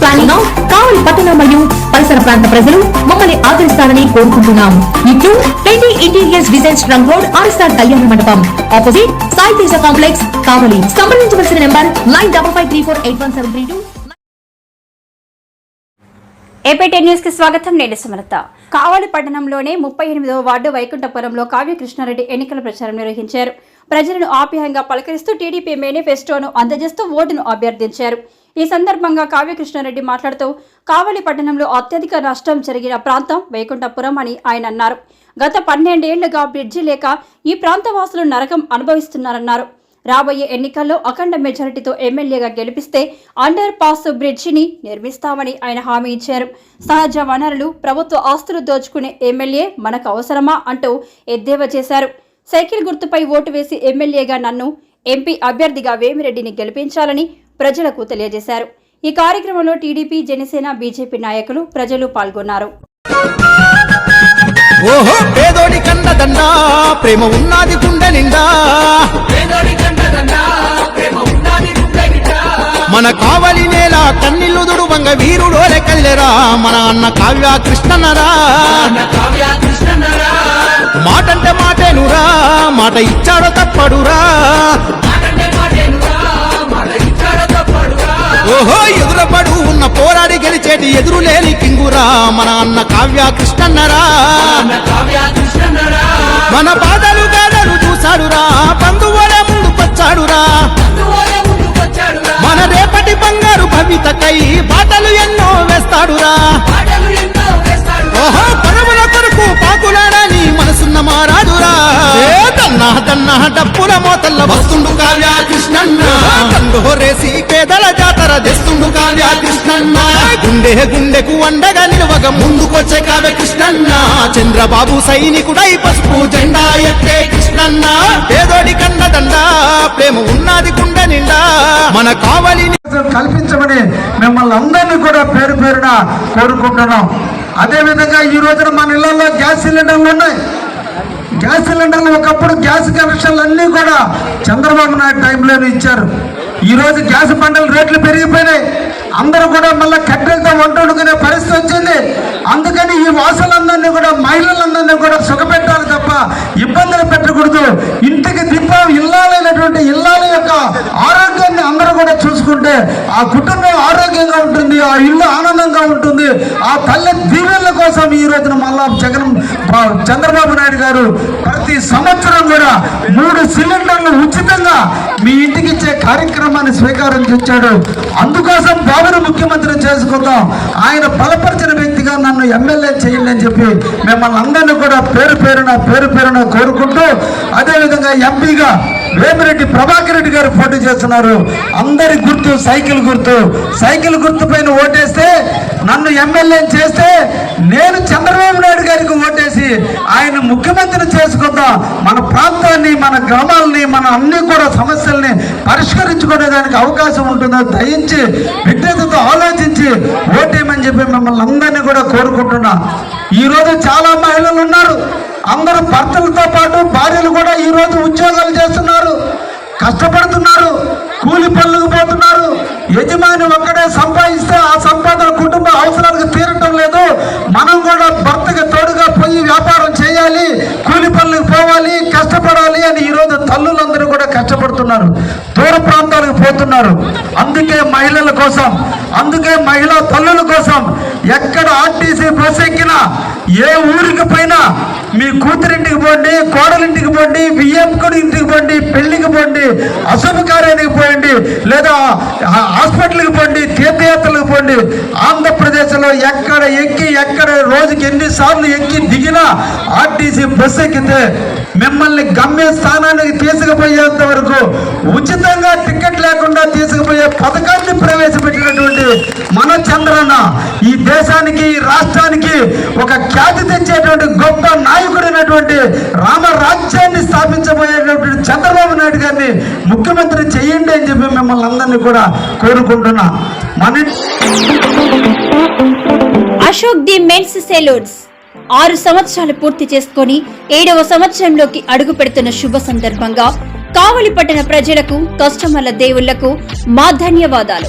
planning Kavali పట్టణ మరియు పరిసర ప్రాంత ప్రజలు మమ్మల్ని ఆదరిస్తారని కోరుకుంటున్నాం. ఇట్లు trendy interiors design trunk road RSR Kalyana Mandapam. Opposite Sai Teja complex Kavali. సంప్రదించవలసిన number nine double five three four eight one seven three two. APT న్యూస్కి స్వాగతం నేను సమర్థ కావలి పట్టణంలోనే ముప్పై ఎనిమిదవ వార్డు వైకుంఠపురంలో కావ్య కృష్ణారెడ్డి ఎన్నికల ప్రచారం నిర్వహించారు. ప్రజలను ఆప్యాయంగా పలకరిస్తూ టీడీపీ మేనిఫెస్టోను అందజేస్తూ ఓటును అభ్యర్థించారు. ఈ సందర్భంగా కావ్యకృష్ణారెడ్డి మాట్లాడుతూ కావలి పట్టణంలో అత్యధిక నష్టం జరిగిన ప్రాంతం వైకుంఠపురం అని ఆయన అన్నారు. గత పన్నెండేళ్ళుగా బ్రిడ్జి లేక ఈ ప్రాంత వాసులు నరకం అనుభవిస్తున్నారన్నారు. రాబోయే ఎన్నికల్లో అఖండ మెజారిటీతో ఎమ్మెల్యేగా గెలిపిస్తే అండర్ పాస్ బ్రిడ్జిని నిర్మిస్తామని ఆయన హామీ ఇచ్చారు. సహజ వనరులు ప్రభుత్వ ఆస్తులు దోచుకునే ఎమ్మెల్యే మనకు అవసరమా అంటూ ఎద్దేవా చేశారు. సైకిల్ గుర్తుపై ఓటు వేసి ఎమ్మెల్యేగా నన్ను ఎంపీ అభ్యర్థిగా వేమిరెడ్డిని గెలిపించాలని ప్రజలకు తెలియజేశారు. ఈ కార్యక్రమంలో టీడీపీ జనసేన బీజేపీ నాయకులు ప్రజలు పాల్గొన్నారు. ఓహో పేదోడి కండదండ ప్రేమ ఉన్నది గుండె నిండా. మన కావలి నేల కన్నీళ్ళు దుడువంగ వీరుడోలే కల్లెరా మన అన్న కావ్య కృష్ణనరా మాటంటే మాటేనురా మాట ఇచ్చాడో తప్పడురా ఓహో ఎదురపడు ఉన్న పోరాడి గెలిచేటి ఎదురులేని కింగురా. మన అన్న కావ్య కృష్ణన్నరా. మన బాధలు గాథలు చూశాడురా బంధువులే ముందుకొచ్చాడురా. మన రేపటి బంగారు భవితకై బాటలు ఎన్నో వేస్తాడురా. ఓహో పరముల దన్నా దన్నా డప్పుల మోతల్ల వస్తుండు కావ్య కృష్ణన్న రేసి పేదల జాతర తెస్తుండు కావ్య కృష్ణన్న గుండె గుండెకు అండగా నిలవగ ముందుకొచ్చే కావ్య కృష్ణన్న చంద్రబాబు సైనికుడై పసుపు జెండా ఎత్తే కృష్ణన్న. పేదోడి కండదండ ప్రేమ ఉన్నది గుండె నిండా. మన కావలి కల్పించమని మిమ్మల్ని అందరినీ కూడా పేరు పేరున కోరుకుంటున్నాం. అదేవిధంగా ఈ రోజున మన ఇళ్ళలో గ్యాస్ సిలిండర్లు ఉన్నాయి. గ్యాస్ సిలిండర్లు ఒకప్పుడు గ్యాస్ కనెక్షన్లు అన్నీ కూడా చంద్రబాబు నాయుడు టైంలోనే ఇచ్చారు. ఈరోజు గ్యాస్ బండల రేట్లు పెరిగిపోయినాయి. అందరూ కూడా మళ్ళీ కట్టెలతో వంట వండుకునే పరిస్థితి వచ్చింది. అందుకని ఈ వాసులందరినీ కూడా మహిళలందరినీ కూడా సుఖపెట్టాలి తప్ప ఇబ్బందులు పెట్టకూడదు. ఇంటికి దీపం ఇల్లాలైనటువంటి ఇల్లాల యొక్క ఆరోగ్యాన్ని అందరూ కూడా చూసుకుంటే ఆ కుటుంబం ఆరోగ్యం ఆ ఇల్లు ఆనందంగా ఉంటుంది. ఆ తల్లి దీవెనల కోసం ఈ రోజున మళ్ళా జగన్ చంద్రబాబు నాయుడు గారు ప్రతి సంవత్సరం కూడా మూడు సిలిండర్లు ఉచితంగా మీ ఇంటికి ఇచ్చే కార్యక్రమాన్ని స్వీకారం చేశాడు. అందుకోసం బాబును ముఖ్యమంత్రి చేసుకుందాం. ఆయన బలపరిచిన వ్యక్తిగా నన్ను ఎమ్మెల్యే చేయండి అని చెప్పి మిమ్మల్ని అందరినీ కూడా పేరు పేరున పేరు పేరున కోరుకుంటూ అదేవిధంగా ఎంపీగా వేమిరెడ్డి ప్రభాకర్ రెడ్డి గారు పోటీ చేస్తున్నారు. అందరి గుర్తు సైకిల్ గుర్తు. సైకిల్ గుర్తు పైన ఓటేస్తే నన్ను ఎమ్మెల్యే చేస్తే నేను చంద్రబాబు నాయుడు గారికి ఓటేసి ఆయన ముఖ్యమంత్రిని చేసుకుందాం. మన ప్రాంతాన్ని మన గ్రామాలని మన అన్ని కూడా సమస్యల్ని పరిష్కరించుకునేదానికి అవకాశం ఉంటుందో దయించి విజ్ఞతతో ఆలోచించి ఓటేయమని చెప్పి మిమ్మల్ని అందరినీ కూడా కోరుకుంటున్నా. ఈరోజు చాలా మహిళలు ఉన్నారు. అందరూ భర్తలతో పాటు భార్యలు కూడా ఈరోజు ఉద్యోగాలు చేస్తున్నారు కష్టపడుతున్నారు కూలి పనులకు పోతున్నారు. యజమాని ఒక్కడే సంపాదిస్తే ఆ సంపాదన కుటుంబ అవసరాలకు తీరటం లేదు. మనం కూడా భర్తకి తోడుగా పోయి వ్యాపారం చేయాలి కూలి పనులకు పోవాలి కష్టపడాలి అని ఈరోజు తల్లులందరూ కూడా కష్టపడుతున్నారు. దూర ప్రాంతాలకు పోతున్నారు. అందుకే మహిళల కోసం అందుకే మహిళా తల్లుల కోసం ఎక్కడ ఆర్టీసీ బస్ ఎక్కినా ఏ ఊరికి పోయినా మీ కూతురింటికి పోండి కోడలింటికి పోండి బియ్యం ఇంటికి పోండి పెళ్ళికి పోండి అశుభకార్యానికి పోండి లేదా హాస్పిటల్కి పోండి తీర్థయాత్రలకు పోండి ఆంధ్రప్రదేశ్లో ఎక్కడ ఎక్కి ఎక్కడ రోజుకి ఎన్నిసార్లు ఎక్కి దిగినా ఆర్టీసీ బస్సు ఎక్కితే మిమ్మల్ని గమ్య స్థానానికి తీసుకుపోయేంత వరకు ఉచితంగా టికెట్ లేకుండా తీసుకుపోయే పథకాన్ని ప్రవేశపెట్టినటువంటి మన చంద్రన్న ఈ దేశానికి రాష్ట్రానికి ఒక ఖ్యాతి తెచ్చేటువంటి గొప్ప నాయకుడైనటువంటి రామరాజ్యాన్ని స్థాపించబోయేటటువంటి చంద్రబాబు నాయుడు గారిని ముఖ్యమంత్రి చేయండి అని చెప్పి మిమ్మల్ని అందరినీ కూడా కోరుకుంటున్నా. మన అశోక్ ది మెన్స్ సెలూన్స్ ఆరు సంవత్సరాలు పూర్తి చేసుకొని ఏడవ సంవత్సరంలోకి అడుగు పెడుతున్న శుభ సందర్భంగా కావలి పట్టణ ప్రజలకు కస్టమర్ల దేవుళ్ళకు మా ధన్యవాదాలు.